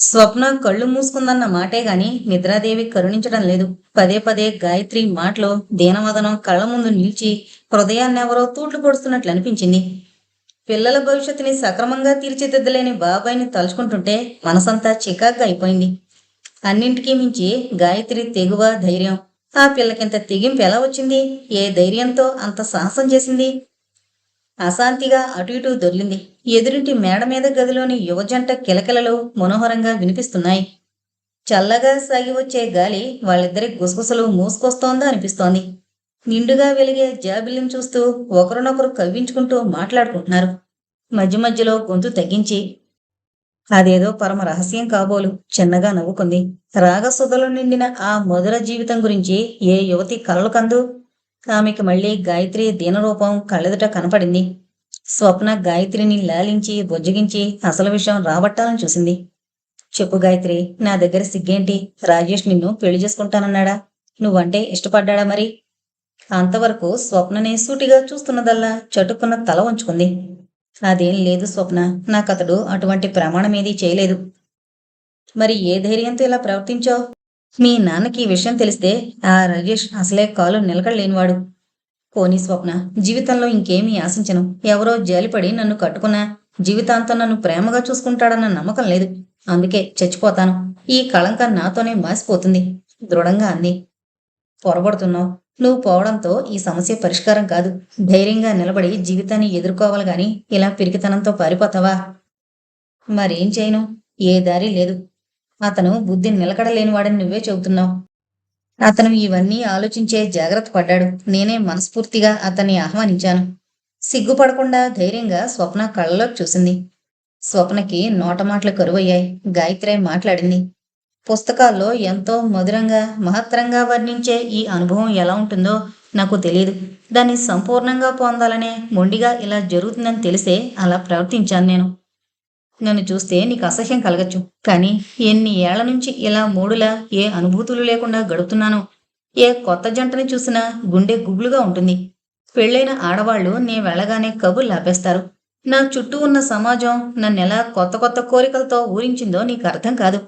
స్వప్న కళ్ళు మూసుకుందన్న మాటే గాని నిద్రాదేవి కరుణించడం లేదు. పదే పదే గాయత్రి మాటలో దీనవదనం కళ్ళ ముందు నిలిచి హృదయాన్నెవరో తూట్లు పొడుస్తున్నట్లు అనిపించింది. పిల్లల భవిష్యత్తుని సక్రమంగా తీర్చిదిద్దలేని బాబాయిని తలుచుకుంటుంటే మనసంతా చికాగ్గా అయిపోయింది. అన్నింటికీ మించి గాయత్రి తెగువ ధైర్యం. ఆ పిల్లకింత తెగింపు ఎలా వచ్చింది? ఏ ధైర్యంతో అంత సాహసం చేసింది? అశాంతిగా అటు ఇటు దొర్లింది. ఎదురింటి మేడ మీద గదిలోని యువజంట కిలకిలలు మనోహరంగా వినిపిస్తున్నాయి. చల్లగా సాగి వచ్చే గాలి వాళ్ళిద్దరి గుసగుసలు మూసుకొస్తోందా అనిపిస్తోంది. నిండుగా వెలిగే జాబిల్లిని చూస్తూ ఒకరినొకరు కవ్వించుకుంటూ మాట్లాడుకుంటున్నారు. మధ్య మధ్యలో గొంతు తగ్గించి అదేదో పరమ రహస్యం కాబోలు చిన్నగా నవ్వుకుంది. రాగసుధలు నిండిన ఆ మధుర జీవితం గురించి ఏ యువతి కలలు కందు ఆమెకి మళ్ళీ గాయత్రి దీనరూపం కళ్ళెదుట కనపడింది. స్వప్న గాయత్రిని లాలించి బుజ్జగించి అసలు విషయం రాబట్టాలని చూసింది. చెప్పు గాయత్రి నా దగ్గర సిగ్గేంటి? రాజేష్ నిన్ను పెళ్ళి చేసుకుంటానన్నాడా? నువ్వంటే ఇష్టపడ్డాడా మరి? అంతవరకు స్వప్ననే సూటిగా చూస్తున్నదల్లా చటుక్కున్న తల ఉంచుకుంది అదేం లేదు స్వప్న నాకతడు అటువంటి ప్రమాణమేదీ చేయలేదు. మరి ఏ ధైర్యంతో ఇలా ప్రవర్తించావు? మీ నాన్నకి ఈ విషయం తెలిస్తే ఆ రాజేష్ అసలే కాలు నిలకడలేనివాడు. పోనీ స్వప్న జీవితంలో ఇంకేమీ ఆశించను. ఎవరో జాలిపడి నన్ను కట్టుకున్నా జీవితాంతం నన్ను ప్రేమగా చూసుకుంటాడన్న నమ్మకం లేదు. అందుకే చచ్చిపోతాను. ఈ కళంకం నాతోనే మాసిపోతుంది. దృఢంగా అంది. పొరబడుతున్నావు. నువ్వు పోవడంతో ఈ సమస్య పరిష్కారం కాదు. ధైర్యంగా నిలబడి జీవితాన్ని ఎదుర్కోవాలి గాని ఇలా పిరికితనంతో పారిపోతావా? మరేం చేయను? ఏ దారి లేదు. అతను బుద్ధి నిలకడలేనివాడని నువ్వే చెబుతున్నావు. అతను ఇవన్నీ ఆలోచించే జాగ్రత్త పడ్డాడు. నేనే మనస్ఫూర్తిగా అతన్ని ఆహ్వానించాను. సిగ్గుపడకుండా ధైర్యంగా స్వప్న కళ్ళలోకి చూసింది. స్వప్నకి నోటమాటలు కరువయ్యాయి. గాయత్రి మాట్లాడింది. పుస్తకాల్లో ఎంతో మధురంగా మహత్తరంగా వర్ణించే ఈ అనుభవం ఎలా ఉంటుందో నాకు తెలియదు దాన్ని సంపూర్ణంగా పొందాలనే మొండిగా ఇలా జరుగుతుందని తెలిసే అలా ప్రవర్తించాను నేను. నన్ను చూస్తే నీకు అసహ్యం కలగచ్చు. కానీ ఎన్ని ఏళ్ళ నుంచి ఇలా మూడులా ఏ అనుభూతులు లేకుండా గడుపుతున్నానో. ఏ కొత్త జంటని చూసినా గుండె గుబులుగా ఉంటుంది. పెళ్ళైన ఆడవాళ్ళు నే వెళ్ళగానే కబుర్లు ఆపేస్తారు నా చుట్టూ ఉన్న సమాజం నన్నెలా కొత్త కొత్త కోరికలతో ఊరించిందో నీకు అర్థం కాదు.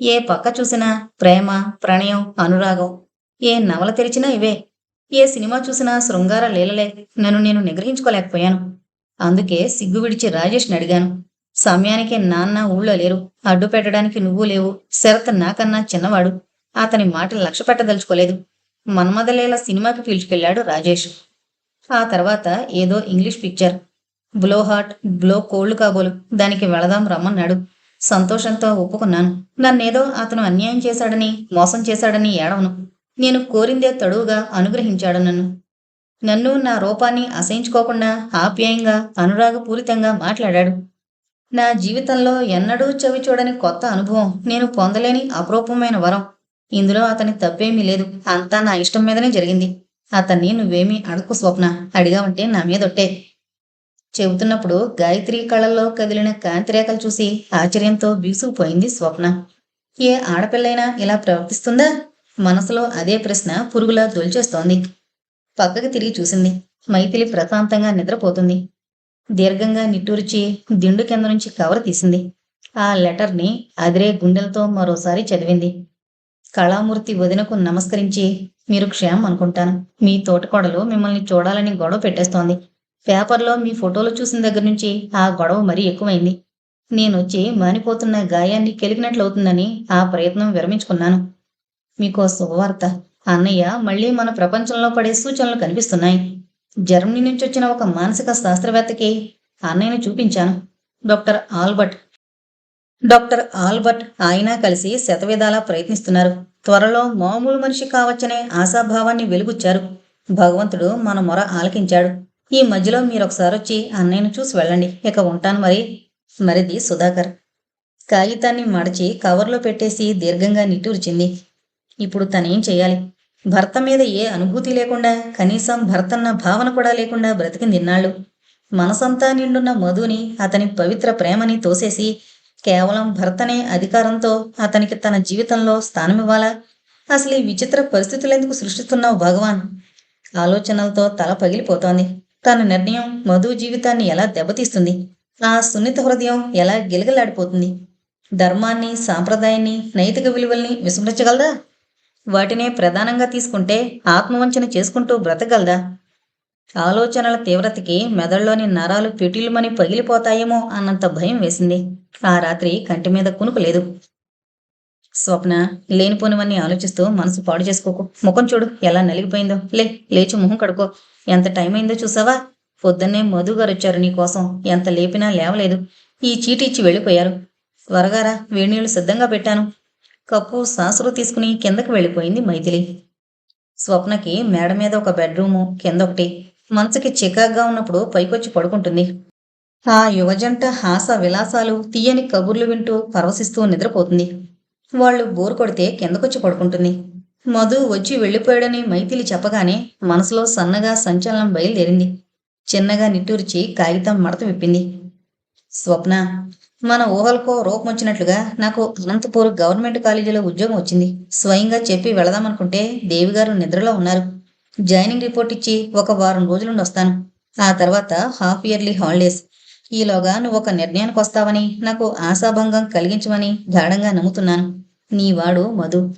ఏ పక్క చూసినా ప్రేమ ప్రణయం అనురాగం. ఏ నవల తెరిచినా ఇవే. ఏ సినిమా చూసినా శృంగార లీలలే. నన్ను నేను నిగ్రహించుకోలేకపోయాను. అందుకే సిగ్గు విడిచి రాజేష్ని అడిగాను. సమయానికి నాన్న ఊళ్ళో లేరు. అడ్డు పెట్టడానికి నువ్వు లేవు. శరత్ నాకన్నా చిన్నవాడు. అతని మాటలు లక్ష్య పెట్టదలుచుకోలేదు మన్మదలేల సినిమాకి పిలుచుకెళ్ళాడు రాజేష్. ఆ తర్వాత ఏదో English picture. Blow hot blow cold కాబోలు. దానికి వెళదాం రమ్మన్నాడు. సంతోషంతో ఒప్పుకున్నాను. నన్నేదో అతను అన్యాయం చేశాడని మోసం చేశాడని ఏడవను. నేను కోరిందే తడువుగా అనుగ్రహించాడు నన్ను. నన్ను నా రూపాన్ని అసహించుకోకుండా ఆప్యాయంగా అనురాగపూరితంగా మాట్లాడాడు. నా జీవితంలో ఎన్నడూ చవి చూడని కొత్త అనుభవం నేను పొందలేని అపరూపమైన వరం. ఇందులో అతని తప్పేమీ లేదు. అంతా నా ఇష్టం మీదనే జరిగింది. అతన్ని నువ్వేమీ అడకు స్వప్న. అడిగావంటే నా మీదొట్టే చెబుతున్నప్పుడు గాయత్రి కళల్లో కదిలిన కాంతిరేఖలు చూసి ఆశ్చర్యంతో బీసుకుపోయింది స్వప్న. ఏ ఆడపిల్లైనా ఇలా ప్రవర్తిస్తుందా? మనసులో అదే ప్రశ్న పురుగులా దొల్చేస్తోంది. పక్కకి తిరిగి చూసింది. మైథిలి ప్రశాంతంగా నిద్రపోతుంది. దీర్ఘంగా నిట్టూర్చి దిండు కింద నుంచి కవర్ తీసింది. ఆ లెటర్ని అదిరే గుండెలతో మరోసారి చదివింది. కళామూర్తి వదినకు నమస్కరించి మీరు క్షేమం అనుకుంటాను. మీ తోటకోడలు మిమ్మల్ని చూడాలని గొడవ పెట్టేస్తోంది. పేపర్లో మీ ఫోటోలు చూసిన దగ్గర నుంచి ఆ గొడవ మరీ ఎక్కువైంది. నేనొచ్చి మానిపోతున్న గాయాన్ని కెలికినట్లవుతుందని ఆ ప్రయత్నం విరమించుకున్నాను. మీకో శుభవార్త. అన్నయ్య మళ్ళీ మన ప్రపంచంలో పడే సూచనలు కనిపిస్తున్నాయి. జర్మనీ నుంచి వచ్చిన ఒక మానసిక శాస్త్రవేత్తకి అన్నయ్యను చూపించాను. Doctor Albert. డాక్టర్ ఆల్బర్ట్ ఆయన కలిసి శతవిధాలా ప్రయత్నిస్తున్నారు. త్వరలో మామూలు మనిషి కావచ్చనే ఆశాభావాన్ని వెలుగుచ్చారు. భగవంతుడు మన మొర ఆలకించాడు. ఈ మధ్యలో మీరొకసారి వచ్చి అన్నయ్యను చూసి వెళ్ళండి. ఇక ఉంటాను మరి. మరిది సుధాకర్. కాగితాన్ని మడచి కవర్లో పెట్టేసి దీర్ఘంగా నిట్టూర్చింది. ఇప్పుడు తనేం చేయాలి? భర్త మీద ఏ అనుభూతి లేకుండా కనీసం భర్తన్న భావన కూడా లేకుండా బ్రతికింది ఇన్నాళ్ళు మనసంతా నిండున్న మధుని అతని పవిత్ర ప్రేమని తోసేసి కేవలం భర్తనే అధికారంతో అతనికి తన జీవితంలో స్థానమివ్వాలా అసలు ఈ విచిత్ర పరిస్థితులెందుకు సృష్టిస్తున్నావు భగవాన్? ఆలోచనలతో తల పగిలిపోతోంది. తన నిర్ణయం మధు జీవితాన్ని ఎలా దెబ్బతీస్తుంది? ఆ సున్నిత హృదయం ఎలా గిలగలాడిపోతుంది ధర్మాన్ని సాంప్రదాయాన్ని నైతిక విలువల్ని విస్మరించగలదా? వాటినే ప్రధానంగా తీసుకుంటే ఆత్మవంచన చేసుకుంటూ బ్రతకగలదా? ఆలోచనల తీవ్రతకి మెదడులోని నరాలు పిటిలుమని పగిలిపోతాయేమో అన్నంత భయం వేసింది. ఆ రాత్రి కంటి మీద కునుకు లేదు. స్వప్న లేనిపోనివన్నీ ఆలోచిస్తూ మనసు పాడు చేసుకోకు. ముఖం చూడు ఎలా నలిగిపోయిందో. లే లేచి ముఖం కడుకో. ఎంత టైం అయిందో చూసావా? పొద్దున్నే మధు గారు వచ్చారు నీకోసం ఎంత లేపినా లేవలేదు. ఈ చీటి ఇచ్చి వెళ్ళిపోయారు. త్వరగారా వేణీళ్ళు సిద్ధంగా పెట్టాను. కప్పు సాసులు తీసుకుని కిందకి వెళ్ళిపోయింది మైథిలి. స్వప్నకి మేడ మీద ఒక బెడ్రూము కింద ఒకటి మనసుకి చికాగ్గా ఉన్నప్పుడు పైకొచ్చి పడుకుంటుంది. ఆ యువజంట హాస విలాసాలు తీయని కబుర్లు వింటూ పరవశిస్తూ నిద్రపోతుంది. వాళ్ళు బోరు కొడితే కిందకొచ్చి పడుకుంటుంది. మధు వచ్చి వెళ్ళిపోయాడని మైథిలి చెప్పగానే మనసులో సన్నగా సంచలనం బయలుదేరింది. చిన్నగా నిట్టూర్చి కాగితం మడత విప్పింది. స్వప్న మన ఊహలకో రూపం వచ్చినట్లుగా నాకు అనంతపూర్ గవర్నమెంట్ కాలేజీలో ఉద్యోగం వచ్చింది. స్వయంగా చెప్పి వెళదామనుకుంటే దేవి గారు నిద్రలో ఉన్నారు. జాయినింగ్ రిపోర్ట్ ఇచ్చి ఒక వారం రోజులుండి వస్తాను. ఆ తర్వాత హాఫ్ ఇయర్లీ హాలిడేస్. ఈలోగా నువ్వు ఒక నిర్ణయానికి వస్తావని నాకు ఆశాభంగం కలిగించమని గాఢంగా నమ్ముతున్నాను. నీవాడు మధు.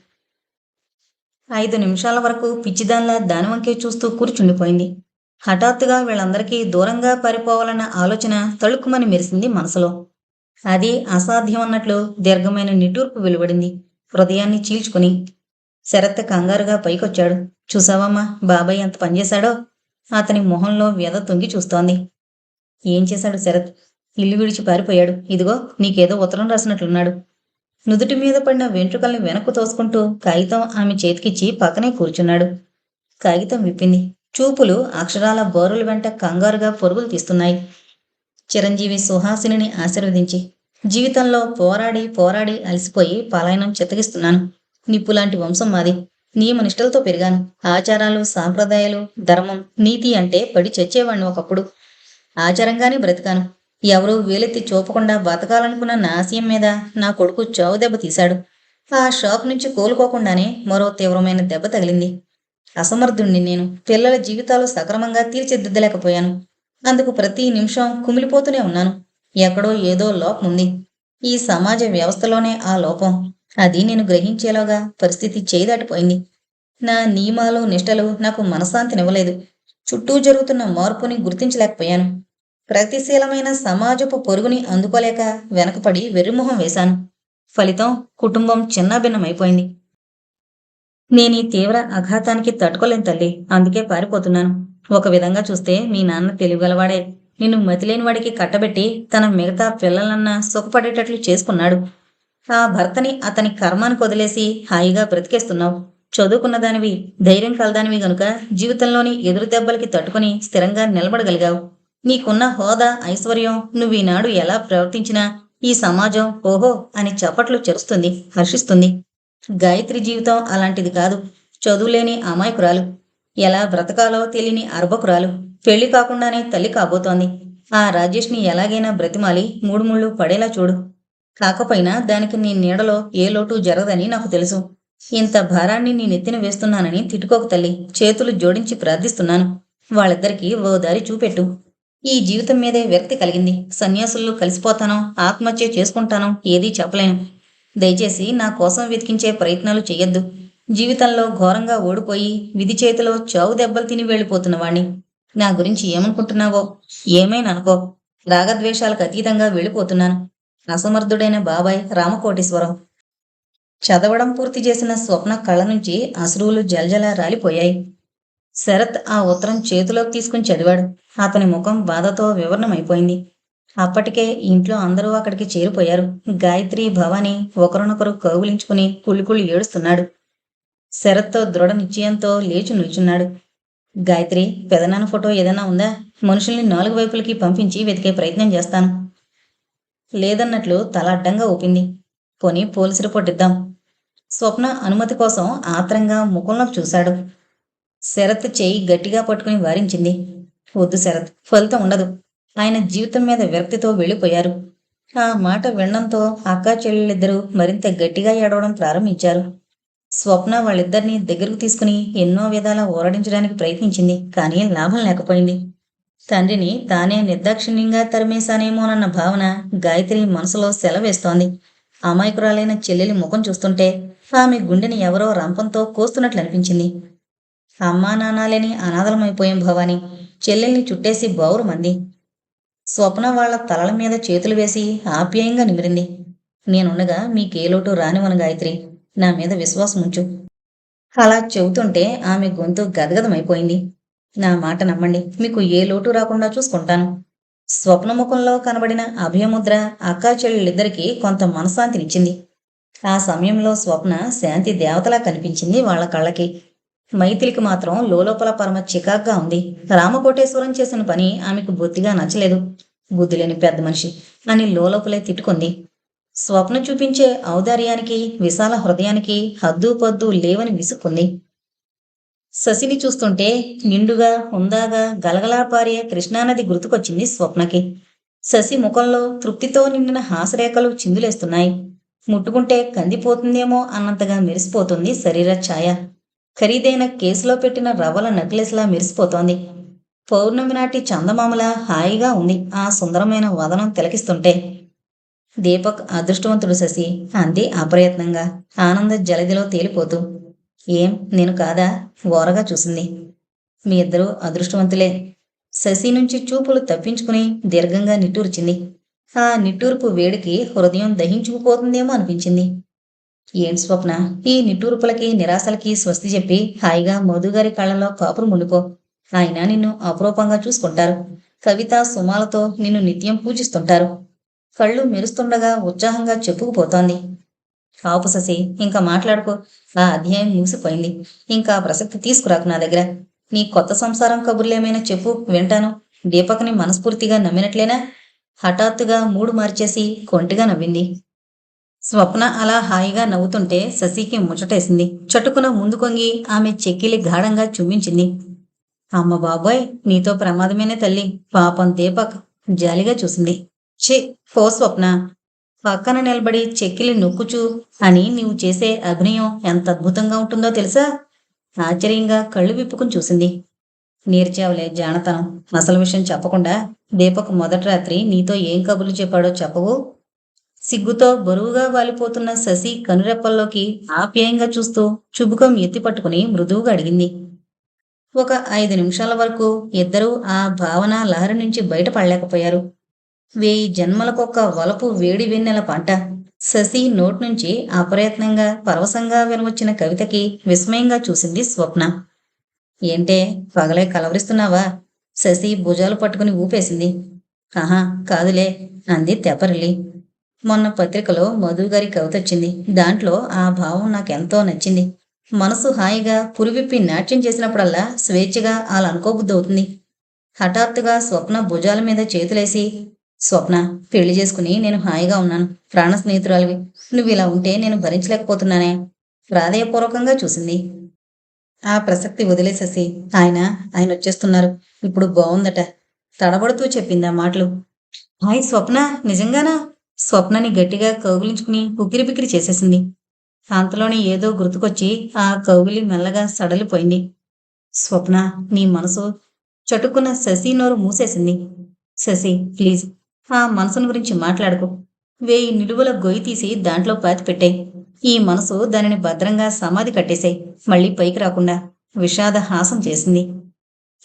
ఐదు నిమిషాల వరకు పిచ్చిదాన్లా దానివంకే చూస్తూ కూర్చుండిపోయింది. హఠాత్తుగా వీళ్ళందరికీ దూరంగా పారిపోవాలన్న ఆలోచన తళుక్కుమని మెరిసింది మనసులో. అది అసాధ్యం అన్నట్లు దీర్ఘమైన నిట్టూర్పు వెలువడింది. హృదయాన్ని చీల్చుకుని శరత్ కంగారుగా పైకొచ్చాడు. చూసావమ్మా బాబాయ్ ఎంత పనిచేశాడో? అతని మొహంలో వ్యధ తొంగి చూస్తోంది. ఏం చేశాడు శరత్? ఇల్లు విడిచి పారిపోయాడు. ఇదిగో నీకేదో ఉత్తరం రాసినట్లున్నాడు. నుదుటి మీద పడిన వెంట్రుకల్ని వెనక్కు తోసుకుంటూ కాగితం ఆమె చేతికిచ్చి పక్కనే కూర్చున్నాడు. కాగితం విప్పింది. చూపులు అక్షరాల బోరుల వెంట కంగారుగా పొరుగులు తీస్తున్నాయి. చిరంజీవి సుహాసిని ఆశీర్వదించి జీవితంలో పోరాడి పోరాడి అలసిపోయి పలాయనం చిత్తగిస్తున్నాను నిప్పులాంటి వంశం మాది. నియమనిష్టలతో పెరిగాను. ఆచారాలు సాంప్రదాయాలు ధర్మం నీతి అంటే పడి చచ్చేవాణ్ణి ఒకప్పుడు. ఆచారంగానే బ్రతికాను. ఎవరూ వేలెత్తి చూపకుండా బతకాలనుకున్న నా ఆశయం మీద నా కొడుకు చావు దెబ్బ తీశాడు. ఆ షాక్ నుంచి కోలుకోకుండానే మరో తీవ్రమైన దెబ్బ తగిలింది. అసమర్థుణ్ణి నేను. పిల్లల జీవితాలు సక్రమంగా తీర్చిదిద్దలేకపోయాను. అందుకు ప్రతి నిమిషం కుమిలిపోతూనే ఉన్నాను. ఎక్కడో ఏదో లోపం ఉంది. ఈ సమాజ వ్యవస్థలోనే ఆ లోపం. అది నేను గ్రహించేలోగా పరిస్థితి చేయదాటిపోయింది. నా నియమాలు నిష్టలు నాకు మనశాంతినివ్వలేదు చుట్టూ జరుగుతున్న మార్పుని గుర్తించలేకపోయాను. ప్రగతిశీలమైన సమాజపు పొరుగుని అందుకోలేక వెనకపడి వెర్రిమొహం వేశాను. ఫలితం కుటుంబం చిన్నాభిన్నమైపోయింది. నేను ఈ తీవ్ర అఘాతానికి తట్టుకోలేను తల్లి. అందుకే పారిపోతున్నాను. ఒక విధంగా చూస్తే మీ నాన్న తెలివిగలవాడే. నిన్ను మతిలేని వాడికి కట్టబెట్టి తన మిగతా పిల్లలన్నా సుఖపడేటట్లు చేసుకున్నాడు. ఆ భర్తని అతని కర్మానికి వదిలేసి హాయిగా బ్రతికేస్తున్నావు. చదువుకున్న దానివి ధైర్యం కలదానివి గనుక జీవితంలోని ఎదురు దెబ్బలకి తట్టుకుని స్థిరంగా నిలబడగలిగావు. నీకున్న హోదా ఐశ్వర్యం నువ్వు ఈనాడు ఎలా ప్రవర్తించినా ఈ సమాజం ఓహో అని చప్పట్లు చెరుస్తుంది హర్షిస్తుంది. గాయత్రి జీవితం అలాంటిది కాదు. చదువులేని అమాయకురాలు. ఎలా బ్రతకాలో తెలియని అర్భకురాలు పెళ్ళి కాకుండానే తల్లి కాబోతోంది. ఆ రాజేష్ని ఎలాగైనా బ్రతిమాలి మూడు ముళ్ళు పడేలా చూడు. కాకపోయినా దానికి నీ నీడలో ఏ లోటు జరగదని నాకు తెలుసు. ఇంత భారాన్ని నీ నెత్తిన వేస్తున్నానని తిట్టుకోక తల్లి. చేతులు జోడించి ప్రార్థిస్తున్నాను. వాళ్ళిద్దరికీ ఓ దారి చూపెట్టు. ఈ జీవితం మీదే వ్యక్తి కలిగింది. సన్యాసుల్లో కలిసిపోతానో ఆత్మహత్య చేసుకుంటానో ఏదీ చెప్పలేను. దయచేసి నా కోసం వెతికించే ప్రయత్నాలు చేయొద్దు జీవితంలో ఘోరంగా ఓడిపోయి విధి చేతిలో చావు దెబ్బలు తిని వెళ్ళిపోతున్న వాణ్ణి. నా గురించి ఏమనుకుంటున్నావో? ఏమైనా అనుకో. రాగద్వేషాలకు అతీతంగా వెళ్ళిపోతున్నాను. అసమర్థుడైన బాబాయ్ రామకోటేశ్వరం. చదవడం పూర్తి చేసిన స్వప్న కళ్ళ నుంచి అశ్రువులు జలజల రాలిపోయాయి. శరత్ ఆ ఉత్తరం చేతిలోకి తీసుకుని చదివాడు. అతని ముఖం బాధతో వివరణమైపోయింది. అప్పటికే ఇంట్లో అందరూ అక్కడికి చేరిపోయారు. గాయత్రి భవాని ఒకరినొకరు కౌగులించుకుని కుళ్ళికుళ్ళు ఏడుస్తున్నాడు. శరత్తో దృఢ నిశ్చయంతో లేచి నిల్చున్నాడు. గాయత్రి పెదనాన్న ఫోటో ఏదైనా ఉందా? మనుషుల్ని నాలుగు వైపులకి పంపించి వెతికే ప్రయత్నం చేస్తాను. లేదన్నట్లు తల అడ్డంగా ఊపింది. పోనీ పోలీసు రిపోర్ట్ ఇద్దాం. స్వప్న అనుమతి కోసం ఆత్రంగా ముఖంలోకి చూశాడు. శరత్ చేయి గట్టిగా పట్టుకుని వారించింది. వద్దు శరత్ ఫలితం ఉండదు. ఆయన జీవితం మీద విరక్తితో వెళ్ళిపోయారు. ఆ మాట వినడంతో అక్కా చెల్లెలిద్దరూ మరింత గట్టిగా ఏడవడం ప్రారంభించారు. స్వప్న వాళ్ళిద్దరిని దగ్గరకు తీసుకుని ఎన్నో విధాలా ఓరడించడానికి ప్రయత్నించింది కానీ లాభం లేకపోయింది. తండ్రిని తానే నిర్దాక్షిణ్యంగా తరిమేశానేమోనన్న భావన గాయత్రి మనసులో సెలవేస్తోంది. అమాయకురాలైన చెల్లెలి ముఖం చూస్తుంటే ఆమె గుండెని ఎవరో రంపంతో కోస్తున్నట్లు అనిపించింది. అమ్మా నాన్నలేని అనాథలమైపోయాం భవాని చెల్లెల్ని చుట్టేసి బౌరు మంది. స్వప్న వాళ్ళ తలల మీద చేతులు వేసి ఆప్యాయంగా నిమిరింది. నేనుండగా మీకే లోటు రానివను గాయత్రి. నా మీద విశ్వాసం ఉంచు. అలా చెబుతుంటే ఆమె గొంతు గదగదమైపోయింది. నా మాట నమ్మండి. మీకు ఏ లోటు రాకుండా చూసుకుంటాను. స్వప్నముఖంలో కనబడిన అభయముద్ర అక్కా చెల్లెళ్ళిద్దరికీ కొంత మనశ్శాంతినిచ్చింది. ఆ సమయంలో స్వప్న శాంతి దేవతలా కనిపించింది వాళ్ళ కళ్ళకి. మైథిలికి మాత్రం లోలోపల పరమ చికాగ్గా ఉంది. రామకోటేశ్వరం చేసిన పని ఆమెకు బొత్తిగా నచ్చలేదు. బుద్ధి లేని పెద్ద మనిషి అని లోలోపలే తిట్టుకుంది. స్వప్నం చూపించే ఔదార్యానికి విశాల హృదయానికి హద్దు పద్దు లేవని విసుకుంది శశిని చూస్తుంటే నిండుగా ఉందాగా గలగలా పారే కృష్ణానది గుర్తుకొచ్చింది స్వప్నకి. శశి ముఖంలో తృప్తితో నిండిన హాసరేఖలు చిందులేస్తున్నాయి. ముట్టుకుంటే కందిపోతుందేమో అన్నంతగా మెరిసిపోతుంది శరీర ఛాయ. ఖరీదైన కేసులో పెట్టిన రవ్వల నక్లెస్లా మెరిసిపోతోంది. పౌర్ణమి నాటి చందమామలా హాయిగా ఉంది ఆ సుందరమైన వదనం తిలకిస్తుంటే. దీపక్ అదృష్టవంతుడు శశి అంది అప్రయత్నంగా. ఆనంద జలదిలో తేలిపోతూ ఏం నేను కాదా? ఓరగా చూసింది. మీ ఇద్దరూ అదృష్టవంతులే శశి నుంచి చూపులు తప్పించుకుని దీర్ఘంగా నిట్టూర్చింది. ఆ నిట్టూర్పు వేడికి హృదయం దహించుకుపోతుందేమో అనిపించింది. ఏం స్వప్న? ఈ నిట్టూర్పులకి నిరాశలకి స్వస్తి చెప్పి హాయిగా మధుగారి కళ్ళలో కాపురు ముళ్ళుకో ఆయన నిన్ను అపురూపంగా చూసుకుంటారు. కవిత సుమాలతో నిన్ను నిత్యం పూజిస్తుంటారు. కళ్ళు మెరుస్తుండగా ఉత్సాహంగా చెప్పుకుపోతోంది. కాపు శశి ఇంకా మాట్లాడుకో. ఆ అధ్యాయం ముగిసిపోయింది. ఇంకా ప్రసక్తి తీసుకురాకు నా దగ్గర. నీ కొత్త సంసారం కబుర్లేమైనా చెప్పు. వింటాను. దీపక్ని మనస్ఫూర్తిగా నమ్మినట్లేనా? హఠాత్తుగా మూడు మార్చేసి కొంటిగా నవ్వింది. స్వప్న అలా హాయిగా నవ్వుతుంటే శశికి ముచ్చటేసింది. చటుకున ముందు కొంగి ఆమె చెక్కిలి గాఢంగా చుమ్మించింది. అమ్మ బాబోయ్ నీతో ప్రమాదమేనే తల్లి. పాపం దీపక్ జాలిగా చూసింది. ఛే పో స్వప్న. పక్కన నిలబడి చెక్కిలి నొక్కుచు అని నీవు చేసే అభినయం ఎంత అద్భుతంగా ఉంటుందో తెలుసా? ఆశ్చర్యంగా కళ్ళు విప్పుకుని చూసింది. నేర్చావులే జానతనం. అసలు విషయం చెప్పకుండా దీపక్ మొదటి రాత్రి నీతో ఏం కబుర్లు చెప్పాడో చెప్పవు. సిగ్గుతో బరువుగా వాలిపోతున్న శశి కనురెప్పల్లోకి ఆప్యాయంగా చూస్తూ చుబుకం ఎత్తిపట్టుకుని మృదువుగా అడిగింది. ఒక ఐదు నిమిషాల వరకు ఇద్దరూ ఆ భావన లహరి నుంచి బయటపడలేకపోయారు వేయి జన్మలకొక్క వలపు వేడి వెన్నెల పంట. శశి నోటి నుంచి అప్రయత్నంగా పరవశంగా వినవచ్చిన కవితకి విస్మయంగా చూసింది స్వప్న. ఏంటే పగలే కలవరిస్తున్నావా? శశి భుజాలు పట్టుకుని ఊపేసింది. ఆహా కాదులే అంది తెపరిలి మొన్న పత్రికలో మధు గారి కవిత వచ్చింది. దాంట్లో ఆ భావం నాకెంతో నచ్చింది. మనసు హాయిగా పురివిప్పి నాట్యం చేసినప్పుడల్లా స్వేచ్ఛగా అలా అనుకోబుద్ధి అవుతుంది హఠాత్తుగా స్వప్న భుజాల మీద చేతులేసి స్వప్న పెళ్ళి చేసుకుని నేను హాయిగా ఉన్నాను. ప్రాణ స్నేహితురాలివి. నువ్వు ఇలా ఉంటే నేను భరించలేకపోతున్నానే? ప్రాధేయపూర్వకంగా చూసింది. ఆ ప్రసక్తి వదిలేసేసి ఆయన ఆయన వచ్చేస్తున్నారు. ఇప్పుడు బాగుందట తడబడుతూ చెప్పింది ఆ మాటలు. హాయ్ స్వప్న నిజంగానా? స్వప్నని గట్టిగా కౌగిలించుకుని ఉక్కిరి బిక్కిరి చేసేసింది. అంతలోనే ఏదో గుర్తుకొచ్చి ఆ కౌగిలి మెల్లగా సడలిపోయింది. స్వప్న నీ మనసు చటుక్కున శశి నోరు మూసేసింది. శశి ప్లీజ్ ఆ మనసును గురించి మాట్లాడుకో. వేయి నిలువల గొయ్యి తీసి దాంట్లో పాతి పెట్టాయి. ఈ మనసు దానిని భద్రంగా సమాధి కట్టేశాయి మళ్ళీ పైకి రాకుండా విషాద హాసం చేసింది.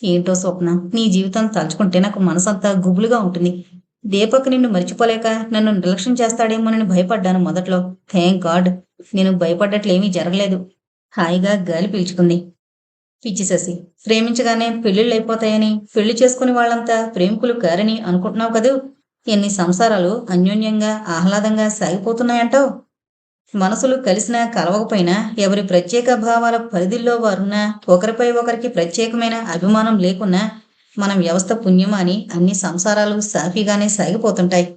ఏంటో స్వప్న నీ జీవితం తలుచుకుంటే నాకు మనసంతా గుబులుగా ఉంటుంది. దీపక్ నిన్ను మర్చిపోలేక నన్ను నిర్లక్ష్యం చేస్తాడేమోనని భయపడ్డాను మొదట్లో. థ్యాంక్ గాడ్ నేను భయపడ్డట్లేమీ జరగలేదు. హాయిగా గాలి పీల్చుకుంది. పిచ్చి శశి ప్రేమించగానే పెళ్ళిళ్ళు అయిపోతాయని పెళ్ళి చేసుకుని వాళ్ళంతా ప్రేమికులు కారని అనుకుంటున్నావు కదూ? ఎన్ని సంసారాలు అన్యోన్యంగా ఆహ్లాదంగా సాగిపోతున్నాయంటావు మనసులు కలిసినా కలవకపోయినా ఎవరి ప్రత్యేక భావాల పరిధిలో వారున్నా ఒకరిపై ఒకరికి ప్రత్యేకమైన అభిమానం లేకున్నా మన వ్యవస్థ పుణ్యమా అని అన్ని సంసారాలు సాఫీగానే సాగిపోతుంటాయి.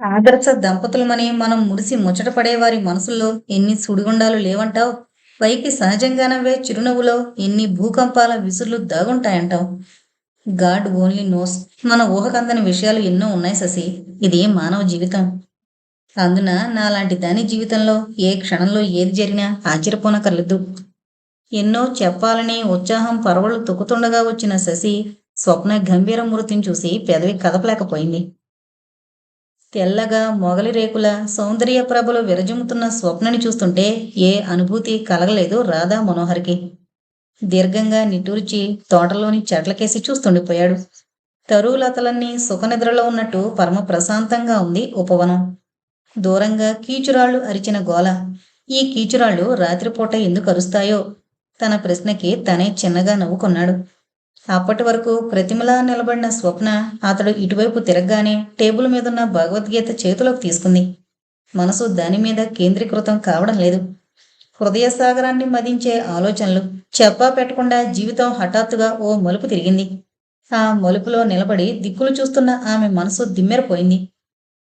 ఆదర్శ దంపతులమని మనం మురిసి ముచ్చటపడే వారి మనసుల్లో ఎన్ని సుడిగుండాలు లేవంటావు? పైకి సహజంగానవే చిరునవ్వులో ఎన్ని భూకంపాల విసుర్లు దాగుంటాయంటావు? God only knows. మన ఊహకందని విషయాలు ఎన్నో ఉన్నాయి శశి. ఇది మానవ జీవితం? అందున నాలాంటి దాని జీవితంలో ఏ క్షణంలో ఏది జరిగినా ఆశ్చర్యపోనకర్లేదు ఎన్నో చెప్పాలని ఉత్సాహం పరవళ్ళు తొక్కుతుండగా వచ్చిన శశి స్వప్న గంభీర మృతిని చూసి పెదవి కదపలేకపోయింది. తెల్లగా మొగలి రేకుల సౌందర్య ప్రభలు విరజిమ్ముతున్న స్వప్నని చూస్తుంటే ఏ అనుభూతి కలగలేదు రాధా మనోహర్కి. దీర్ఘంగా నిట్టూర్చి తోటలోని చెట్లకేసి చూస్తుండిపోయాడు. తరువులతలన్నీ సుఖనిద్రలో ఉన్నట్టు పరమ ప్రశాంతంగా ఉంది ఉపవనం. దూరంగా కీచురాళ్ళు అరిచిన గోల. ఈ కీచురాళ్ళు రాత్రిపూట ఎందుకు అరుస్తాయో? తన ప్రశ్నకి తనే చిన్నగా నవ్వుకున్నాడు. అప్పటి వరకు ప్రతిమలా నిలబడిన స్వప్న అతడు ఇటువైపు తిరగగానే టేబుల్ మీదున్న భగవద్గీత చేతిలోకి తీసుకుంది. మనసు దాని మీద కేంద్రీకృతం కావడం లేదు. హృదయ సాగరాన్ని మదించే ఆలోచనలు చెప్పా పెట్టకుండా జీవితం హఠాత్తుగా ఓ మలుపు తిరిగింది. ఆ మలుపులో నిలబడి దిక్కులు చూస్తున్న ఆమె మనసు దిమ్మెరపోయింది.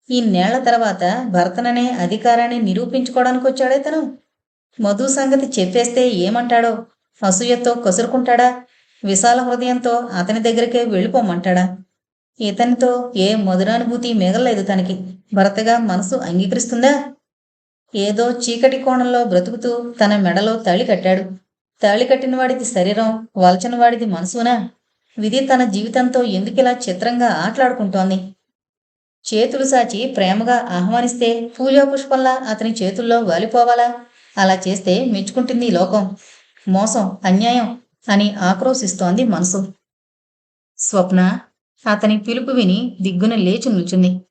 ఈ నేళ్ళ తర్వాత భర్తననే అధికారాన్ని నిరూపించుకోవడానికి వచ్చాడే తను? మధు సంగతి చెప్పేస్తే ఏమంటాడో? అసూయతో కసురుకుంటాడా? విశాల హృదయంతో అతని దగ్గరికే వెళ్ళిపోమంటాడా? ఇతనితో ఏ మధురానుభూతి మిగలలేదు తనకి. భర్తగా మనసు అంగీకరిస్తుందా? ఏదో చీకటి కోణంలో బ్రతుకుతూ తన మెడలో తాళి కట్టాడు. తాళి కట్టిన వాడిది శరీరం వలచని వాడిది మనసునా? విధి తన జీవితంతో ఎందుకిలా చిత్రంగా ఆటలాడుకుంటోంది? చేతులు సాచి ప్రేమగా ఆహ్వానిస్తే పూజా పుష్పంలా అతని చేతుల్లో వాలిపోవాలా? అలా చేస్తే మెచ్చుకుంటుంది ఈ లోకం. మోసం అన్యాయం అని ఆక్రోశిస్తోంది మనసు. స్వప్న అతని పిలుపు విని దిగ్గున లేచి నిల్చుంది.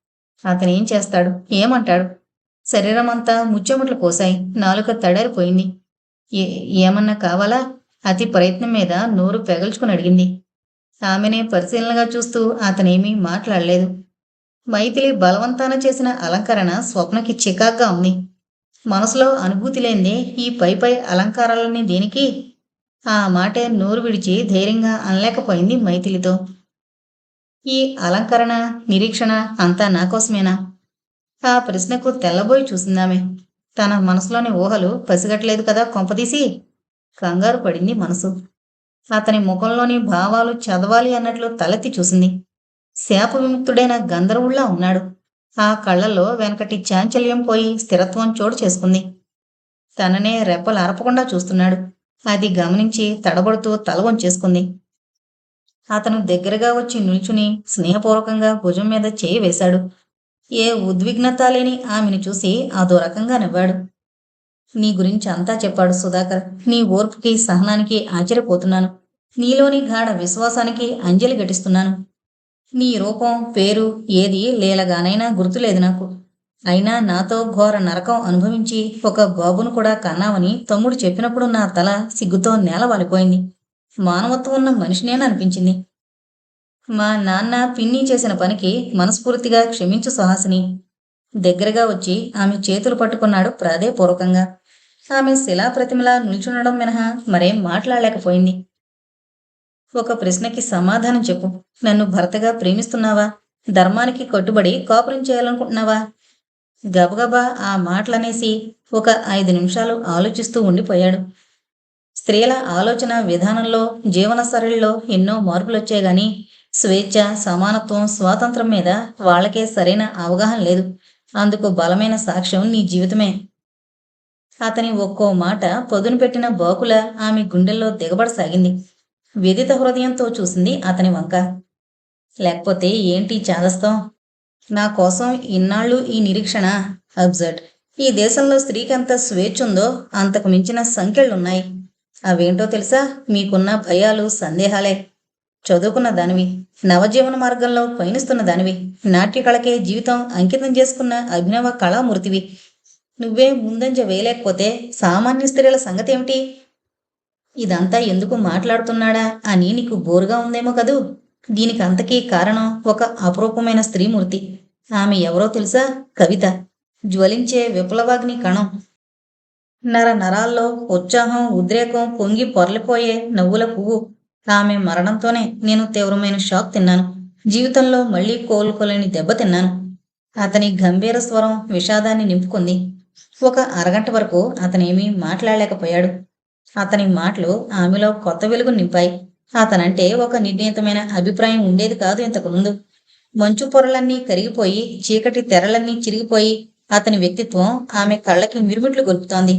అతనేం చేస్తాడు? ఏమంటాడు? శరీరమంతా ముచ్చెముట్లు కోసాయి నాలుక తడారిపోయింది. ఏ ఏమన్నా కావాలా? అతి ప్రయత్నం మీద నోరు పెగల్చుకుని అడిగింది. ఆమెనే పరిశీలనగా చూస్తూ అతనేమీ మాట్లాడలేదు. మైథిలి బలవంతాన చేసిన అలంకరణ స్వప్నకి చికాగ్గా ఉంది. మనసులో అనుభూతి లేనిదే ఈ పై పై అలంకారాలన్నీ దేనికి? ఆ మాటే నోరు విడిచి ధైర్యంగా అనలేకపోయింది మైథిలితో. ఈ అలంకరణ నిరీక్షణ అంతా నా కోసమేనా? ఆ ప్రశ్నకు తెల్లబోయి చూసిందామె. తన మనసులోని ఊహలు పసిగట్టలేదు కదా కొంపదీసి? కంగారు పడింది మనసు. అతని ముఖంలోని భావాలు చదవాలి అన్నట్లు తలెత్తి చూసింది. శాప విముక్తుడైన గంధర్వుల్లా ఉన్నాడు. ఆ కళ్ళల్లో వెనకటి చాంచల్యం పోయి స్థిరత్వం చోటు చేసుకుంది. తననే రెప్పలు అరపకుండా చూస్తున్నాడు. అది గమనించి తడబడుతూ తల వంచేసుకుంది. అతను దగ్గరగా వచ్చి నిల్చుని స్నేహపూర్వకంగా భుజం మీద చేయి వేశాడు. ఏ ఉద్విగ్నత లేని ఆమెను చూసి అదో రకంగా నవ్వాడు. నీ గురించి అంతా చెప్పాడు సుధాకర్. నీ ఓర్పుకి సహనానికి ఆశ్చర్యపోతున్నాను. నీలోని గాఢ విశ్వాసానికి అంజలి ఘటిస్తున్నాను. నీ రూపం పేరు ఏది లేలగానైనా గుర్తులేదు నాకు. అయినా నాతో ఘోర నరకం అనుభవించి ఒక బాబును కూడా కన్నావని తమ్ముడు చెప్పినప్పుడు నా తల సిగ్గుతో నేల వాలిపోయింది మానవత్వం ఉన్న మనిషినేననిపించింది. మా నాన్న పిన్ని చేసిన పనికి మనస్ఫూర్తిగా క్షమించు సుహాసిని. దగ్గరగా వచ్చి ఆమె చేతులు పట్టుకున్నాడు ప్రాధేయపూర్వకంగా. ఆమె శిలాప్రతిమలా నిల్చుండడం మినహా మరేం మాట్లాడలేకపోయింది. ఒక ప్రశ్నకి సమాధానం చెప్పు. నన్ను భర్తగా ప్రేమిస్తున్నావా? ధర్మానికి కట్టుబడి కాపురం చేయాలనుకుంటున్నావా? గబగబా ఆ మాటలనేసి ఒక ఐదు నిమిషాలు ఆలోచిస్తూ ఉండిపోయాడు. స్త్రీల ఆలోచన విధానంలో జీవన సరళిలో ఎన్నో మార్పులొచ్చాయి గాని స్వేచ్ఛ సమానత్వం స్వాతంత్రం మీద వాళ్ళకే సరైన అవగాహన లేదు. అందుకు బలమైన సాక్ష్యం నీ జీవితమే. అతని ఒక్కో మాట పొదును పెట్టిన బాకుల ఆమె గుండెల్లో దిగబడసాగింది. విదిత హృదయంతో చూసింది అతని వంక. లేకపోతే ఏంటి చాదస్తం? నా కోసం ఇన్నాళ్ళు ఈ నిరీక్షణ అబ్జర్డ్. ఈ దేశంలో స్త్రీకి ఎంత స్వేచ్ఛ ఉందో అంతకు మించిన సంఖ్యలున్నాయి. అవేంటో తెలుసా? మీకున్న భయాలు సందేహాలే. చదువుకున్న దానివి నవజీవన మార్గంలో పయనిస్తున్న దానివి నాట్య కళకే జీవితం అంకితం చేసుకున్న అభినవ కళామూర్తివి. నువ్వే ముందంజ వేయలేకపోతే సామాన్య స్త్రీల సంగతి ఏమిటి ఇదంతా ఎందుకు మాట్లాడుతున్నాడా అని నీకు బోరుగా ఉందేమో కదూ? దీనికి అంతకీ కారణం ఒక అపరూపమైన స్త్రీమూర్తి. ఆమె ఎవరో తెలుసా? కవిత. జ్వలించే విప్లవాగ్ని కణం. నర నరాల్లో ఉత్సాహం ఉద్రేకం పొంగి పొరలిపోయే నవ్వుల పువ్వు. ఆమె మరణంతోనే నేను తీవ్రమైన షాక్ తిన్నాను. జీవితంలో మళ్ళీ కోలుకోలేని దెబ్బ తిన్నాను. అతని గంభీర స్వరం విషాదాన్ని నింపుకుంది. ఒక అరగంట వరకు అతనేమీ మాట్లాడలేకపోయాడు. అతని మాటలు ఆమెలో కొత్త వెలుగు నింపాయి. అతనంటే ఒక నిర్ణీతమైన అభిప్రాయం ఉండేది కాదు ఇంతకు ముందు మంచు పొరలన్నీ కరిగిపోయి చీకటి తెరలన్నీ చిరిగిపోయి అతని వ్యక్తిత్వం ఆమె కళ్ళకి మిరుమిట్లు గొలుపుతోంది.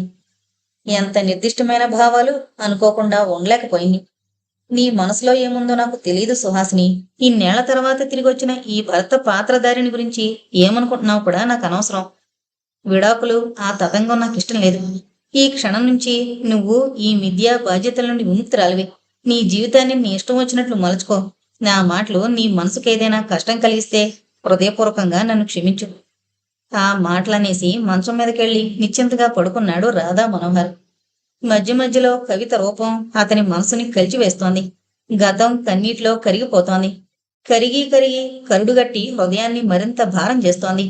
ఎంత నిర్దిష్టమైన భావాలు అనుకోకుండా ఉండలేకపోయింది. నీ మనసులో ఏముందో నాకు తెలియదు సుహాసిని. ఇన్నేళ్ళ తర్వాత తిరిగి వచ్చిన ఈ భర్త పాత్రధారిని గురించి ఏమనుకుంటున్నావు కూడా నాకు అనవసరం. విడాకులు ఆ తతంగం నాకు ఇష్టం లేదు. ఈ క్షణం నుంచి నువ్వు ఈ మిథ్యా బాధ్యతల నుండి విముక్తురాలివి. నీ జీవితాన్ని నీ ఇష్టం వచ్చినట్లు మలుచుకో. నా మాటలు నీ మనసుకు ఏదైనా కష్టం కలిగిస్తే హృదయపూర్వకంగా నన్ను క్షమించు. ఆ మాటలనేసి మంచం మీదకెళ్ళి నిశ్చింతగా పడుకున్నాడు రాధా మనోహర్. మధ్య మధ్యలో కవిత రూపం అతని మనసుని కలిచివేస్తోంది. గతం కన్నీటిలో కరిగిపోతోంది. కరిగి కరిగి కరుడుగట్టి హృదయాన్ని మరింత భారం చేస్తోంది.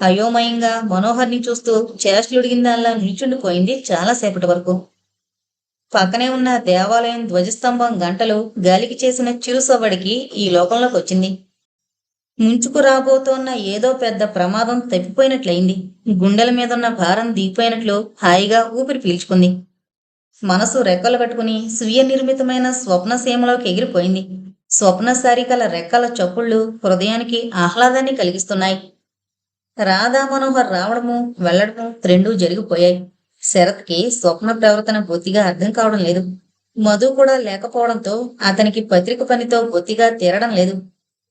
అయోమయంగా మనోహర్ని చూస్తూ చేష్టలుడిగిందాల్లా నిల్చుండిపోయింది చాలాసేపటి వరకు. పక్కనే ఉన్న దేవాలయం ధ్వజస్తంభం గంటలు గాలికి చేసిన చిరుసవ్వడికి ఈ లోకంలోకి వచ్చింది. ముంచుకు రాబోతోన్న ఏదో పెద్ద ప్రమాదం తప్పిపోయినట్లయింది గుండెల మీదున్న భారం దిగిపోయినట్లు హాయిగా ఊపిరి పీల్చుకుంది. మనసు రెక్కలు కట్టుకుని స్వీయ నిర్మితమైన స్వప్న సీమలోకి ఎగిరిపోయింది. స్వప్న సారికల రెక్కల చప్పుళ్ళు హృదయానికి ఆహ్లాదాన్ని కలిగిస్తున్నాయి. రాధా మనోహర్ రావడము వెళ్ళడము రెండూ జరిగిపోయాయి. శరత్కి స్వప్న ప్రవర్తన బొత్తిగా అర్థం కావడం లేదు. మధు కూడా లేకపోవడంతో అతనికి పత్రిక పనితో బొత్తిగా తీరడం లేదు.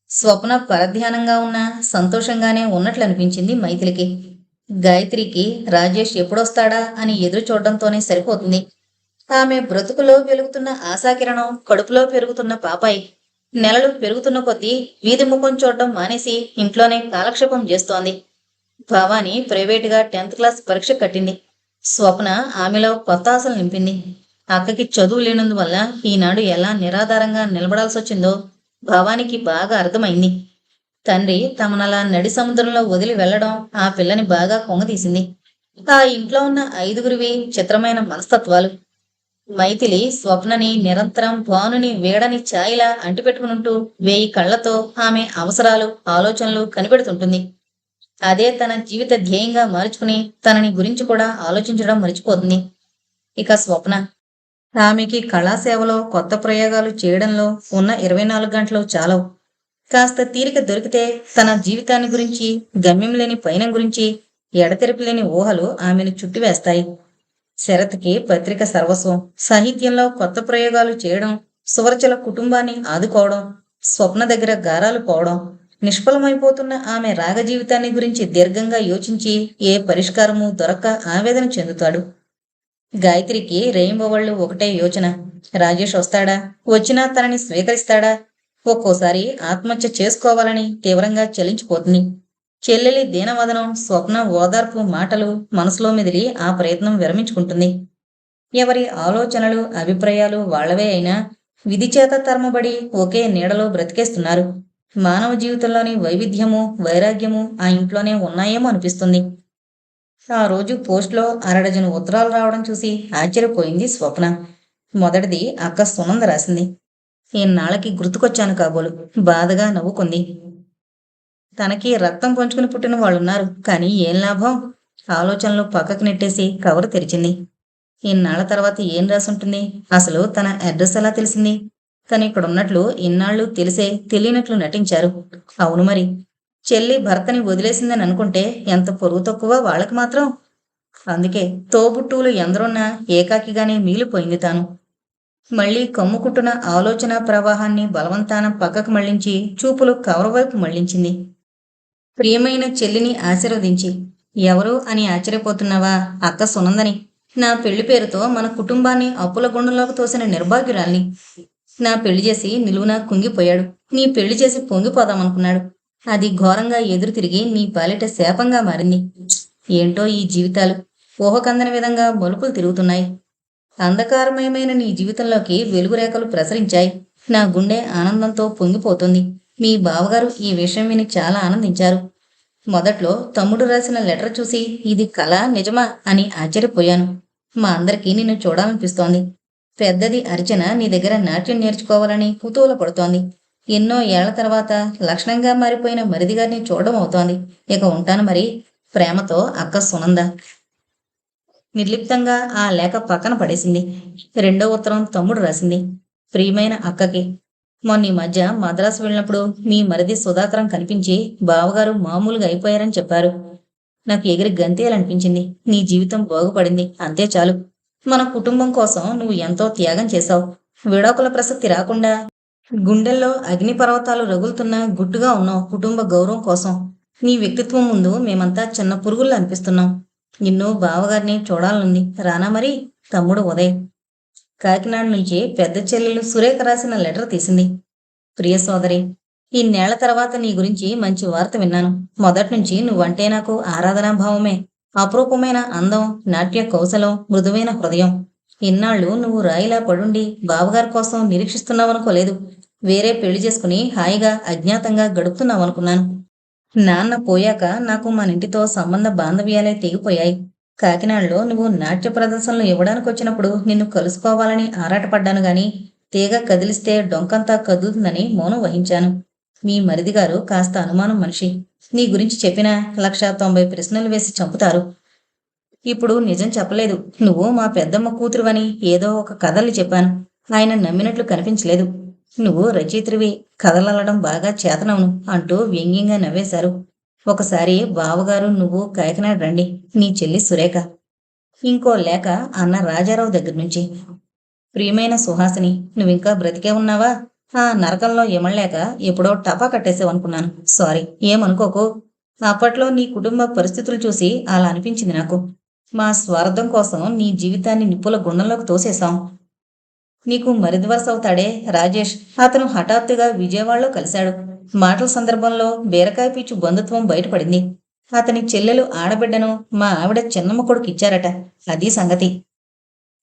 స్వప్న పరధ్యానంగా ఉన్న సంతోషంగానే ఉన్నట్లు అనిపించింది మైథిలికి. గాయత్రికి రాజేష్ ఎప్పుడొస్తాడా అని ఎదురు చూడడంతోనే సరిపోతుంది. ఆమె బ్రతుకులో వెలుగుతున్న ఆశాకిరణం కడుపులో పెరుగుతున్న పాపాయి. నెలలు పెరుగుతున్న కొద్దీ వీధి ముఖం చూడడం మానేసి ఇంట్లోనే కాలక్షేపం చేస్తోంది. భవాని ప్రైవేటుగా టెన్త్ క్లాస్ పరీక్ష కట్టింది. స్వప్న ఆమెలో కొత్త ఆశలు నింపింది. అక్కకి చదువు లేనందువల్ల ఈనాడు ఎలా నిరాధారంగా నిలబడాల్సి వచ్చిందో భవానికి బాగా అర్థమైంది. తండ్రి తమనలా నడి సముద్రంలో వదిలి వెళ్ళడం ఆ పిల్లని బాగా కొంగతీసింది. ఆ ఇంట్లో ఉన్న ఐదుగురివి చిత్రమైన మనస్తత్వాలు. మైథిలి స్వప్నని నిరంతరం భానుని వేడని ఛాయిలా అంటిపెట్టుకునుంటూ వేయి కళ్ళతో ఆమె అవసరాలు ఆలోచనలు కనిపెడుతుంటుంది. అదే తన జీవిత ధ్యేయంగా మార్చుకుని తనని గురించి కూడా ఆలోచించడం మర్చిపోతుంది. ఇక స్వప్న ఆమెకి కళాసేవలో కొత్త ప్రయోగాలు చేయడంలో ఉన్న ఇరవై నాలుగు గంటలు చాలవు. కాస్త తీరిక దొరికితే తన జీవితాన్ని గురించి గమ్యం లేని పయనం గురించి ఎడతెరిపి లేని ఊహలు ఆమెను చుట్టివేస్తాయి శరత్కి పత్రిక సర్వస్వం సాహిత్యంలో కొత్త ప్రయోగాలు చేయడం సువర్చల కుటుంబాన్ని ఆదుకోవడం స్వప్న దగ్గర గారాలు పోవడం నిష్ఫలమైపోతున్న ఆమె రాగ జీవితాన్ని గురించి దీర్ఘంగా యోచించి ఏ పరిష్కారము దొరక్క ఆవేదన చెందుతాడు. గాయత్రికి రేయింబవళ్ళు ఒకటే యోచన. రాజేష్ వస్తాడా? వచ్చినా తనని స్వీకరిస్తాడా? ఒక్కోసారి ఆత్మహత్య చేసుకోవాలని తీవ్రంగా చలించిపోతుంది. చెల్లెలి దీనవదనం స్వప్న ఓదార్పు మాటలు మనసులో మెదిలి ఆ ప్రయత్నం విరమించుకుంటుంది. ఎవరి ఆలోచనలు అభిప్రాయాలు వాళ్ళవే అయినా విధి చేత తరమబడి ఒకే నీడలో బ్రతికేస్తున్నారు. మానవ జీవితంలోని వైవిధ్యము వైరాగ్యము ఆ ఇంట్లోనే ఉన్నాయేమో అనిపిస్తుంది. ఆ రోజు పోస్ట్లో అరడజను ఉత్తరాలు రావడం చూసి ఆశ్చర్యపోయింది స్వప్న. మొదటిది అక్క సునంద రాసింది. ఇన్నాళ్ళకి గుర్తుకొచ్చాను కాబోలు. బాధగా నవ్వుకుంది. తనకి రక్తం పంచుకుని పుట్టిన వాళ్ళున్నారు. కానీ ఏం లాభం? ఆలోచనలు పక్కకు నెట్టేసి కవర్ తెరిచింది. ఇన్నాళ్ళ తర్వాత ఏం రాసుంటుంది? అసలు తన అడ్రస్ ఎలా తెలిసింది? తను ఇక్కడ ఉన్నట్లు ఇన్నాళ్ళు తెలిసే తెలియనట్లు నటించారు. అవును మరి. చెల్లి భర్తని వదిలేసిందని అనుకుంటే ఎంత పొరుగు తక్కువ వాళ్ళకి మాత్రం? అందుకే తోబుట్టువులు ఎందరున్నా ఏకాకిగానే మిగిలిపోయింది తాను. మళ్ళీ కమ్ముకుంటున్న ఆలోచన ప్రవాహాన్ని బలవంతాన పక్కకు మళ్ళించి చూపులు కవర్ వైపు మళ్ళించింది. ప్రియమైన చెల్లిని ఆశీర్వదించి ఎవరు అని ఆశ్చర్యపోతున్నావా అక్క సునందని? నా పెళ్ళి పేరుతో మన కుటుంబాన్ని అప్పుల గుండంలోకి తోసిన నిర్భాగ్యురాల్ని. నా పెళ్ళి చేసి నిలువున కుంగిపోయాడు. నీ పెళ్ళి చేసి పొంగిపోదామనుకున్నాడు. అది ఘోరంగా ఎదురు తిరిగి నీ పాలిట శాపంగా మారింది. ఏంటో ఈ జీవితాలు? ఊహకందని విధంగా మలుపులు తిరుగుతున్నాయి. అంధకారమయమైన నీ జీవితంలోకి వెలుగురేఖలు ప్రసరించాయి. నా గుండె ఆనందంతో పొంగిపోతుంది. మీ బావగారు ఈ విషయం విని చాలా ఆనందించారు. మొదట్లో తమ్ముడు రాసిన లెటర్ చూసి ఇది కళ నిజమా? అని ఆశ్చర్యపోయాను. మా అందరికీ నిన్ను చూడాలనిపిస్తోంది. పెద్దది అర్చన నీ దగ్గర నాట్యం నేర్చుకోవాలని కుతూహల పడుతోంది ఎన్నో ఏళ్ళ తర్వాత లక్షణంగా మారిపోయిన మరిది గారిని చూడడం అవుతోంది. ఇక ఉంటాను మరి ప్రేమతో అక్క సునంద. నిర్లిప్తంగా ఆ లేఖ పక్కన పడేసింది. రెండో ఉత్తరం తమ్ముడు రాసింది. ప్రియమైన అక్కకి. మొన్న ఈ మధ్య మద్రాసు వెళ్ళినప్పుడు మీ మరిది సుధాకరం కనిపించి బావగారు మామూలుగా అయిపోయారని చెప్పారు. నాకు ఎగిరి గంతేయాలనిపించింది. నీ జీవితం బాగుపడింది. అంతే చాలు. మన కుటుంబం కోసం నువ్వు ఎంతో త్యాగం చేశావు. విడాకుల ప్రసక్తి రాకుండా గుండెల్లో అగ్నిపర్వతాలు రగులుతున్న గుట్టుగా ఉన్న కుటుంబ గౌరవం కోసం నీ వ్యక్తిత్వం ముందు మేమంతా చిన్న పురుగులు అనిపిస్తున్నాం. నిన్ను బావగారిని చూడాలనుంది రానా మరి తమ్ముడు ఉదయ్. కాకినాడ నుంచి పెద్ద చెల్లెలు సురేఖ రాసిన లెటర్ తీసింది. ప్రియ సోదరి ఈ నేళ్ళ తర్వాత నీ గురించి మంచి వార్త విన్నాను. మొదటి నుంచి నువ్వంటే నాకు ఆరాధనాభావమే అపురూపమైన అందం నాట్య కౌశలం మృదువైన హృదయం. ఇన్నాళ్ళు నువ్వు రాయిలా పడుండి బావగారి కోసం నిరీక్షిస్తున్నావనుకోలేదు. వేరే పెళ్ళి చేసుకుని హాయిగా అజ్ఞాతంగా గడుపుతున్నావనుకున్నాను. నాన్న పోయాక నాకు మన ఇంటితో సంబంధ బాంధవ్యాలే తెగిపోయాయి. కాకినాడలో నువ్వు నాట్య ప్రదర్శనలు ఇవ్వడానికి వచ్చినప్పుడు నిన్ను కలుసుకోవాలని ఆరాటపడ్డాను గాని తీగ కదిలిస్తే డొంకంతా కదులుతుందని మౌనం వహించాను. మీ మరిది గారు కాస్త అనుమానం మనిషి. నీ గురించి చెప్పిన లక్ష తొంభై ప్రశ్నలు వేసి చంపుతారు. ఇప్పుడు నిజం చెప్పలేదు. నువ్వు మా పెద్దమ్మ కూతురువని ఏదో ఒక కథలు చెప్పాను. ఆయన నమ్మినట్లు కనిపించలేదు. నువ్వు రచయిత్రివి కథలలడం బాగా చేతనవును అంటూ వ్యంగ్యంగా నవ్వేశారు. ఒకసారి బావగారు నువ్వు కాకినాడ రండి నీ చెల్లి సురేఖ. ఇంకో లేక అన్న రాజారావు దగ్గర నుంచి. ప్రియమైన సుహాసిని నువ్వింకా బ్రతికే ఉన్నావా? ఆ నరకంలో ఇమళ్ళలేక ఎప్పుడో టపా కట్టేసావనుకున్నాను సారీ ఏమనుకోకు. అప్పట్లో నీ కుటుంబ పరిస్థితులు చూసి అలా అనిపించింది నాకు. మా స్వార్థం కోసం నీ జీవితాన్ని నిప్పుల గుండంలోకి తోసేశాం. నీకు మరిది అవుతాడే రాజేష్. అతను హఠాత్తుగా విజయవాడలో కలిశాడు. మాటల సందర్భంలో బీరకాయ పీచు బంధుత్వం బయటపడింది. అతని చెల్లెలు ఆడబిడ్డను మా ఆవిడ చిన్నమ్మ కొడుకు ఇచ్చారట. అది సంగతి.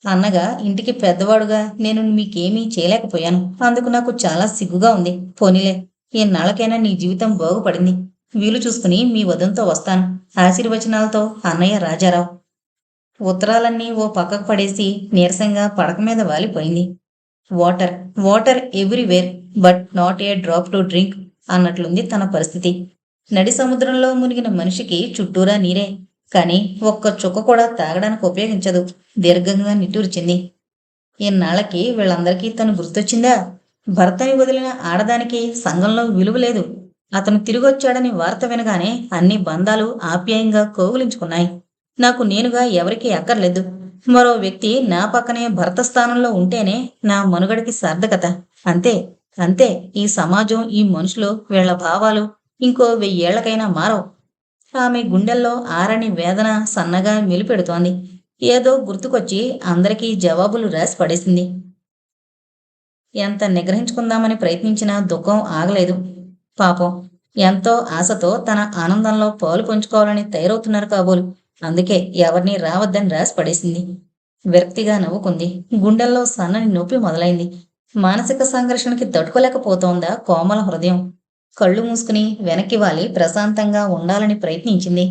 అన్నగా ఇంటికి పెద్దవాడుగా నేను మీకేమీ చేయలేకపోయాను. అందుకు నాకు చాలా సిగ్గుగా ఉంది. పోనీలే ఈనాళ్ళకైనా నీ జీవితం బాగుపడింది. వీలు చూసుకుని మీ వదంతో వస్తాను. ఆశీర్వచనాలతో అన్నయ్య రాజారావు. ఉత్తరాలన్నీ ఓ పక్కకు పడేసి నీరసంగా పడక మీద వాలిపోయింది. Water water everywhere but not a drop to drink అన్నట్లుంది తన పరిస్థితి. నడి సముద్రంలో మునిగిన మనిషికి చుట్టూరా నీరే కానీ ఒక్క చుక్క కూడా తాగడానికి ఉపయోగించదు. దీర్ఘంగా నిట్టూర్చింది. ఇన్నాళ్ళకి వీళ్ళందరికీ తను గుర్తొచ్చిందా? భర్తని వదిలిన ఆడదానికి సంఘంలో విలువ లేదు. అతను తిరిగొచ్చాడని వార్త వినగానే అన్ని బంధాలు ఆప్యాయంగా కోగులించుకున్నాయి నాకు నేనుగా ఎవరికీ అక్కర్లేదు. మరో వ్యక్తి నా పక్కనే భర్త స్థానంలో ఉంటేనే నా మనుగడకి సార్థకత అంతే అంతే ఈ సమాజం ఈ మనుషులు వీళ్ళ భావాలు ఇంకో వెయ్యేళ్ళకైనా మారవు. ఆమె గుండెల్లో ఆరని వేదన సన్నగా మెలిపెడుతోంది ఏదో గుర్తుకొచ్చి అందరికీ జవాబులు రాసి పడేసింది. ఎంత నిగ్రహించుకుందామని ప్రయత్నించినా దుఃఖం ఆగలేదు. పాపం ఎంతో ఆశతో తన ఆనందంలో పాలు పంచుకోవాలని తయారవుతున్నారు కాబోలు. అందుకే ఎవరిని రావద్దని రాసి పడేసింది. విరక్తిగా నవ్వుకుంది. గుండెల్లో సన్నని నొప్పి మొదలైంది. మానసిక సంఘర్షణకి తట్టుకోలేకపోతోందా కోమల హృదయం? కళ్ళు మూసుకుని వెనక్కి వాలి ప్రశాంతంగా ఉండాలని ప్రయత్నించింది.